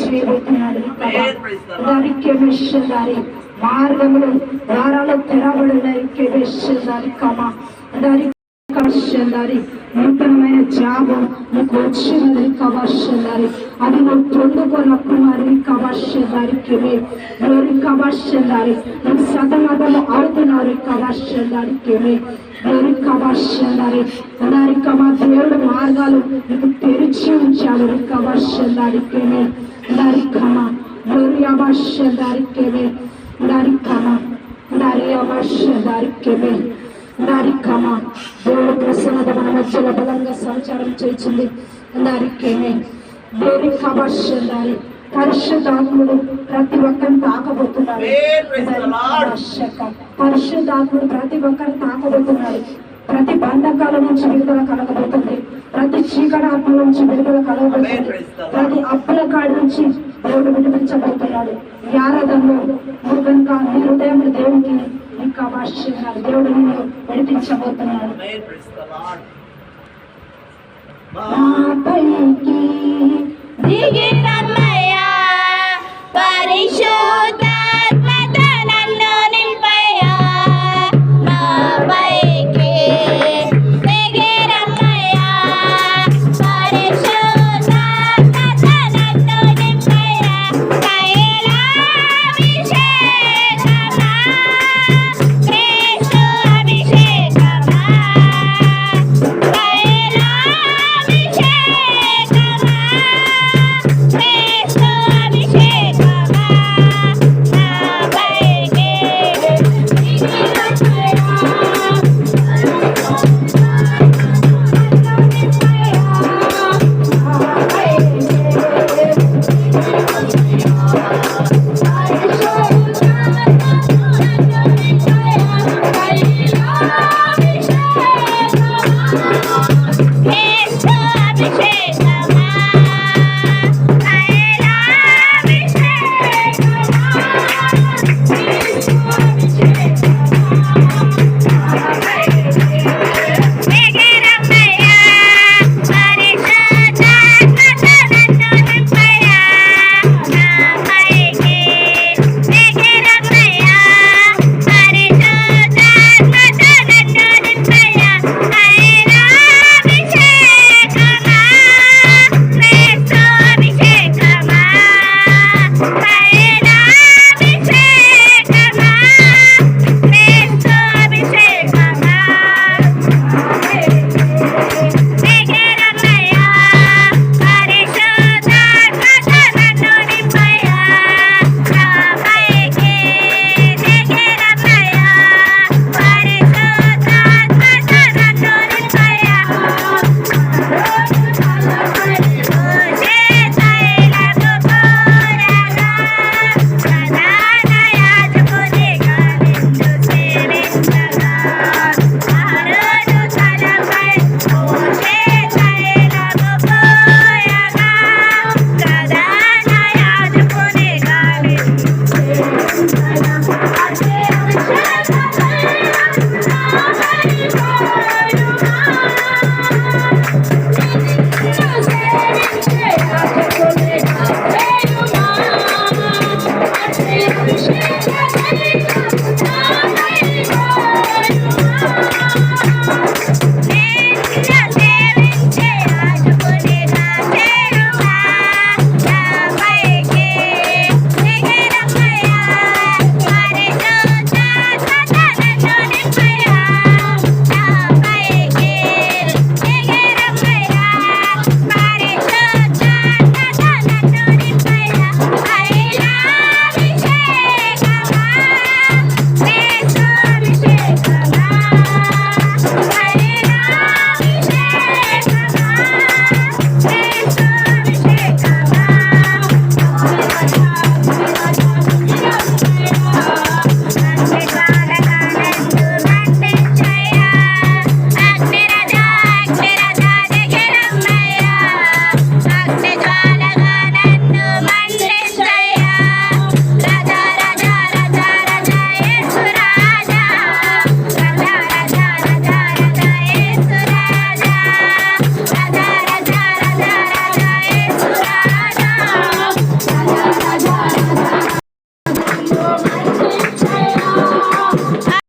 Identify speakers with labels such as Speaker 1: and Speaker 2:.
Speaker 1: చేయబోతున్నాడు దానికి మార్గములు ద్వారాలు తెరబడినాయి విషయాలి కమ. కవర్షందారి నూతనమైన జాబు నీకు వచ్చినది కవర్షందారి అది నువ్వు పొందుకున్నప్పుడు మరి కవర్షందారి కివి. గ్లోరి కవర్షందారి నువ్వు సతమతము అవుతున్నారు కవర్షందారి కివి. గ్లోరి కవర్షందారి దారి కమా దేవుడు మార్గాలు నీకు తెరిచి ఉంచాడు కవర్షందారి కివి. దారి కమ గ్లోరి అవర్షందారి కివి. దారి కమ దారి అవర్షందారి కివి. దారికమ దేవుడు ప్రసన్నత మన మధ్యలో బలంగా సంచారం చేసింది. దారికేమే దేవుని కవర్షం దారి పరిశుద్ధాత్ముడు ప్రతి ఒక్కరిని తాకబోతున్నాడు పరిశుద్ధాత్ముడు ప్రతి ఒక్కరిని తాకబోతున్నాడు ప్రతి బంధకాల నుంచి విడుదల కలగబోతుంది. ప్రతి చీకటాత్మ నుంచి విడుదల కలగబోతుంది. ప్రతి అప్పుల కాడి నుంచి దేవుడు విడిపించబోతున్నాడు. ఈ ఆరాధనలో కనుక నీ హృదయం దేవునికి ఇంకా ఆశ్చర్యాలు దేవుడు నిన్ను
Speaker 2: నడిపించబోతున్నాడు నా
Speaker 1: పైకి